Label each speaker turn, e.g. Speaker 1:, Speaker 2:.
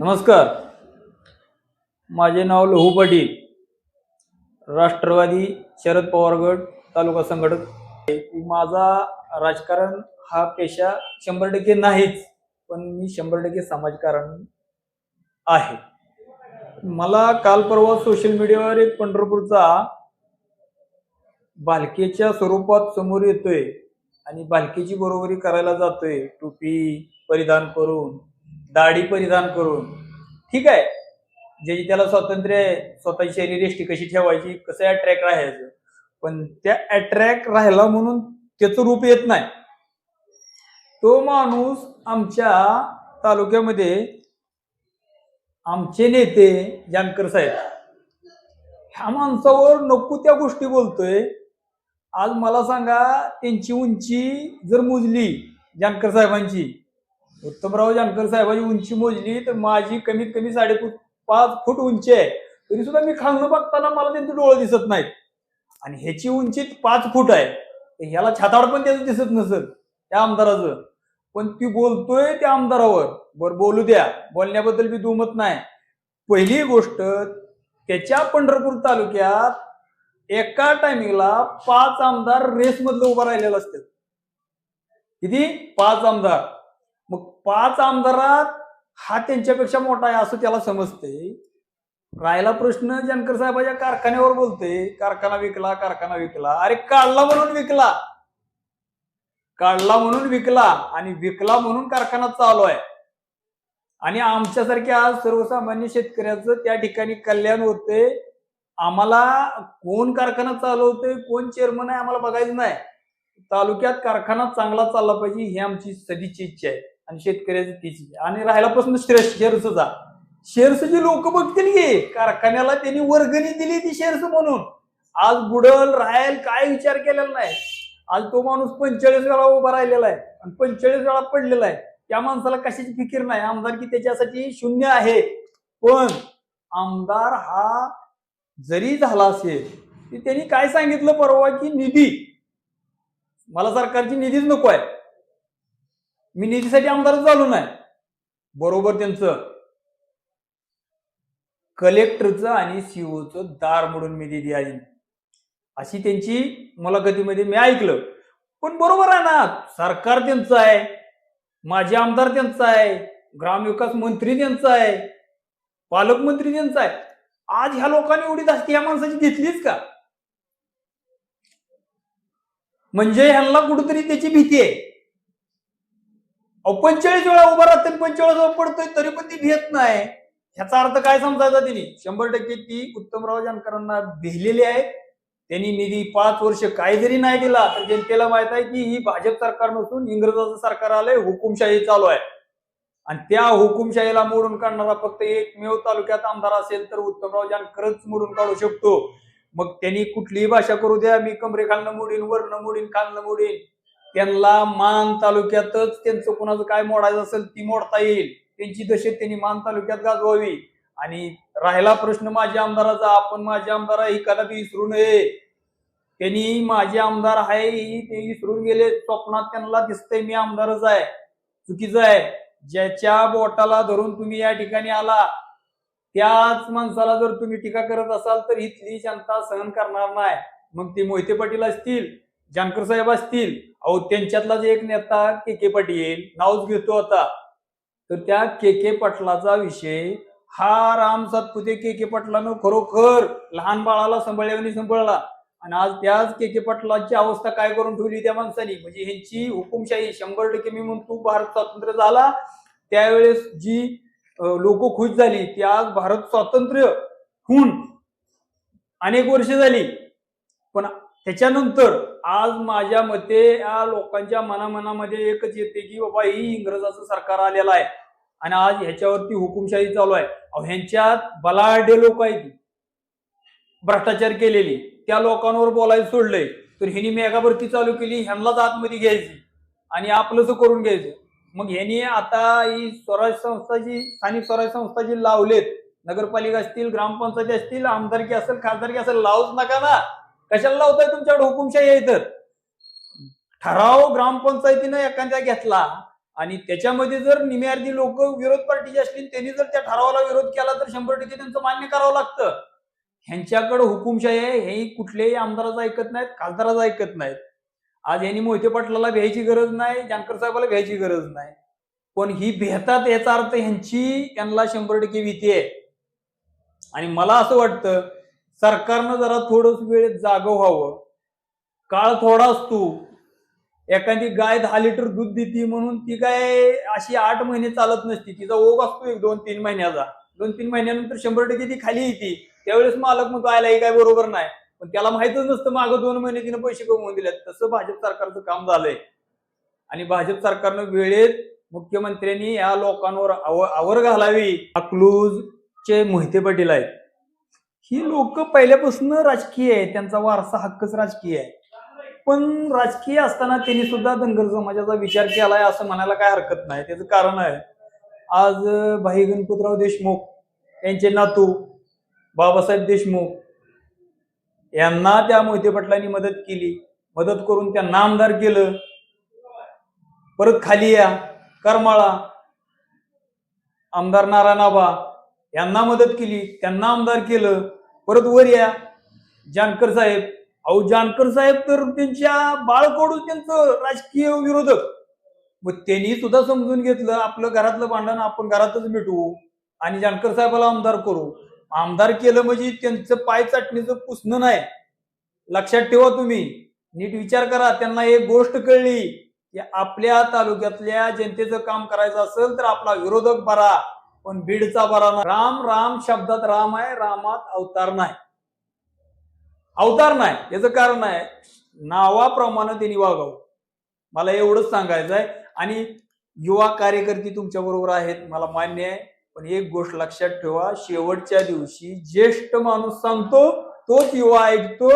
Speaker 1: नमस्कार. माझे नाव लहू पाटील. राष्ट्रवादी शरद पवार गट तालुका संघटक. माझा राजकारण हा पेशा शंभर टक्के नाहीच पण मी शंभर टक्के समाजकारण आहे. मला काल परवा सोशल मीडियावर एक पंढरपूरचा बालकेच्या स्वरूपात समोर येतोय आणि बालकेची बरोबरी करायला जातोय. टोपी परिधान करून दाढी परिधान करून. ठीक आहे? जे त्याला स्वातंत्र्य स्वतःची स्वतःची शरीरयष्टी कशी ठेवायची कसं अट्रॅक्ट राहायचं? पण त्या अट्रॅक्ट राहिला म्हणून त्याचं रूप येत नाही. तो माणूस आमच्या तालुक्यामध्ये आमचे नेते जानकर साहेब. ह्या माणसावर नको त्या गोष्टी बोलतोय. आज मला सांगा त्यांची उंची जर मोजली जानकर साहेबांची उत्तमराव जानकर साहेबाची उंची मोजली तर माझी कमीत कमी साडे पाच फूट उंची आहे. तरी सुद्धा मी खालनं बघताना मला त्यांचे डोळे दिसत नाहीत. आणि ह्याची उंची पाच फूट आहे. ह्याला छातावर पण त्याचं दिसत नसत त्या आमदाराचं. पण ती बोलतोय त्या आमदारावर. बर बोलू द्या. बोलण्याबद्दल मी दुमत नाही. पहिली गोष्ट त्याच्या पंढरपूर तालुक्यात एका टायमिंगला पाच आमदार रेसमधलं उभा राहिलेलं असतात किती? पाच आमदार. मग पाच आमदारात हा त्यांच्यापेक्षा मोठा आहे असं त्याला समजते. राहिला प्रश्न जानकर साहेबाच्या कारखान्यावर बोलते कारखाना विकला कारखाना विकला. अरे काढला म्हणून विकला. काढला म्हणून विकला आणि विकला म्हणून कारखाना चालू आहे. आणि आमच्यासारख्या आज सर्वसामान्य शेतकऱ्याचं त्या ठिकाणी कल्याण होते आम्हाला कोण कारखाना चालवते कोण चेअरमन आहे आम्हाला बघायचं नाही. तालुक्यात कारखाना चांगला चालला पाहिजे ही आमची सदीची इच्छा आहे. आणि शेतकऱ्याची तीच आणि राहिला प्रश्न शेअर्स शेअर्सचा लोक बघतील की कारखान्याला त्यांनी वर्गणी दिली ती शेअर्स म्हणून. आज बुडल राहील काय विचार केलेला नाही. आज तो माणूस पंचेचाळीस वेळा उभा राहिलेला आहे. आणि पंचेचाळीस वेळा पडलेला आहे. त्या माणसाला कशाची फिकीर नाही? आमदार की त्याच्यासाठी शून्य आहे. पण आमदार हा जरी झाला असेल की त्यांनी काय सांगितलं परवा की निधी? मला सरकारची निधीच नको आहे. मी निधीसाठी आमदारच झालो नाही. बरोबर त्यांचं. कलेक्टरचं आणि सीओचं दार म्हणून मी निधी आली अशी त्यांची मुलाखतीमध्ये मी ऐकलं. पण बरोबर आहे ना सरकार त्यांचं आहे माझे आमदार त्यांचा आहे ग्रामविकास मंत्री त्यांचा आहे पालकमंत्री त्यांचा आहे. आज ह्या लोकांनी एवढी जास्ती ह्या माणसाची घेतलीच का? म्हणजे ह्यांना कुठेतरी त्याची भीती आहे. पंचेचाळीस वेळा उभा राहते पंचेचाळीस वेळा पडतोय तरी पण ती भेट नाही. ह्याचा अर्थ काय समजायचा तिने? शंभर टक्के ती उत्तमराव जानकरांना भेलेली आहे. त्यांनी निधी पाच वर्ष काय जरी नाही दिला तर जनतेला माहीत आहे की ही भाजप सरकार नसून इंग्रजाचं सरकार आलंय हुकुमशाही चालू आहे. आणि त्या हुकुमशाहीला मोडून काढणारा फक्त एकमेव तालुक्यात आमदार असेल तर उत्तमराव जानकरच मोडून काढू शकतो. मग त्यांनी कुठलीही भाषा करू द्या मी कमरे खालनं मोडीन वरनं मोडीन खालनं मोडीन. त्यांना मान तालुक्यातच त्यांचं कोणाचं काय मोडायचं असेल ती मोडता येईल. त्यांची दशेत त्यांनी मान तालुक्यात गाजवावी. आणि राहिला प्रश्न माझ्या आमदाराचा आपण माझे आमदार आहे ही कदापि विसरू नये. त्यांनी माझे आमदार आहे ही ते विसरून गेले स्वप्नात त्यांना दिसतंय मी आमदारच आहे चुकीचं आहे. ज्याच्या बोटाला धरून तुम्ही या ठिकाणी आला त्याच माणसाला जर तुम्ही टीका करत असाल तर इथली जनता सहन करणार नाही. मग ते मोहिते पाटील असतील जानकर साहेब असतील अहो त्यांच्यातलाच एक नेता के के पाटील नावच घेतो आता. तर त्या के के पाटलाचा विषय हा राम सातपुते के के पाटलानं खरोखर लहान बाळाला सांभाळल्याने सांभाळला. आणि आज त्याच के के पाटलाची अवस्था काय करून ठेवली त्या माणसानी? म्हणजे ह्यांची हुकुमशाही शंभर टक्के मी म्हणतो भारत स्वातंत्र्य झाला. त्यावेळेस जी लोक खुश झाली ती आज भारत स्वातंत्र्य होऊन अनेक वर्ष झाली. पण त्याच्यानंतर आज माझ्या मते या लोकांच्या मनामनामध्ये एकच येते की बाबा ही इंग्रजाचं सरकार आलेलं आहे. आणि आज ह्याच्यावरती हुकुमशाही चालू आहे. ह्यांच्यात बलाढ्य लोक आहेत. भ्रष्टाचार केलेली. त्या लोकांवर बोलायला सोडलंय. तर ह्यांनी मेगाभरती चालू केली ह्यांनाच आतमध्ये घ्यायची. आणि आपलंच करून घ्यायचं. मग ह्यांनी आता ही स्वराज संस्था जी स्थानिक स्वराज संस्था जी लावलेत नगरपालिका असतील ग्रामपंचायती असतील आमदारकी असेल खासदारकी असेल लावूच नका ना. कशाला लावताय तुमच्याकडे हुकुमशाही आहे तर ठराव ग्रामपंचायतीनं एखाद्या घेतला आणि त्याच्यामध्ये जर निम्यार्धी लोक विरोध पार्टीचे असतील त्यांनी जर त्या ठरावाला विरोध केला तर शंभर टक्के त्यांचं मान्य करावं लागतं. ह्यांच्याकडे हुकुमशाही आहे हे कुठल्याही आमदाराचं ऐकत नाहीत खासदाराचं ऐकत नाहीत. आज यांनी मोहिते पाटलाला भ्यायची गरज नाही जानकर साहेबाला भ्यायची गरज नाही. पण ही भेतात याचा अर्थ ह्यांची त्यांना शंभर टक्के भीती आहे. आणि मला असं वाटतं सरकारनं जरा थोडस वेळ जागं व्हावं. काळ थोडा असतो. एखादी गाय दहा लिटर दूध देते म्हणून ती गाय अशी आठ महिने चालत नसती. तिचा ओघ असतो एक दोन तीन महिन्याचा. दोन तीन महिन्यानंतर शंभर टक्के ती खाली येते. त्यावेळेस मालक म्हणतो आयला हे काय बरोबर नाही. पण त्याला माहितच नसतं मागं दोन महिने तिने पैसे कमवून दिलेत. तसं भाजप सरकारचं काम झालंय. आणि भाजप सरकारनं वेळेत मुख्यमंत्र्यांनी या लोकांवर आव- आवर घालावी. अकलूजचे मोहिते पाटील आहेत. ही लोक पहिल्यापासून राजकीय आहे त्यांचा वारसा हक्कच राजकीय आहे. पण राजकीय असताना त्यांनी सुद्धा धनगर समाजाचा विचार केलाय असं म्हणायला काय हरकत नाही. त्याचं कारण आहे आज भाई गणपतराव देशमुख यांचे नातू बाबासाहेब देशमुख यांना त्या मोहिते पटलांनी मदत केली. मदत करून त्यांना आमदार केलं. परत खाली या करमाळा आमदार नारायणाबा यांना मदत केली त्यांना आमदार केलं. परत वर या. जानकर साहेब. अहो जानकर साहेब तर त्यांच्या बाळकडून त्यांचं राजकीय विरोधक. मग त्यांनी सुद्धा समजून घेतलं आपलं घरातलं भांडण आपण घरातच मिटवू आणि जानकर साहेबाला आमदार करू. आमदार केलं म्हणजे त्यांचं पाय चाटणीचं पुसणं नाही. लक्षात ठेवा तुम्ही. नीट विचार करा. त्यांना एक गोष्ट कळली की आपल्या तालुक्यातल्या जनतेचं काम करायचं असेल तर आपला विरोधक बरा. पण बीडचा बरा नाही. राम राम शब्दात राम आहे रामात अवतार नाही. अवतार नाही याचं कारण आहे नावाप्रमाणे त्यांनी वागावं. मला एवढंच सांगायचं आहे. आणि युवा कार्यकर्ते तुमच्या बरोबर आहेत मला मान्य आहे. पण एक गोष्ट लक्षात ठेवा शेवटच्या दिवशी ज्येष्ठ माणूस सांगतो तोच युवा ऐकतो.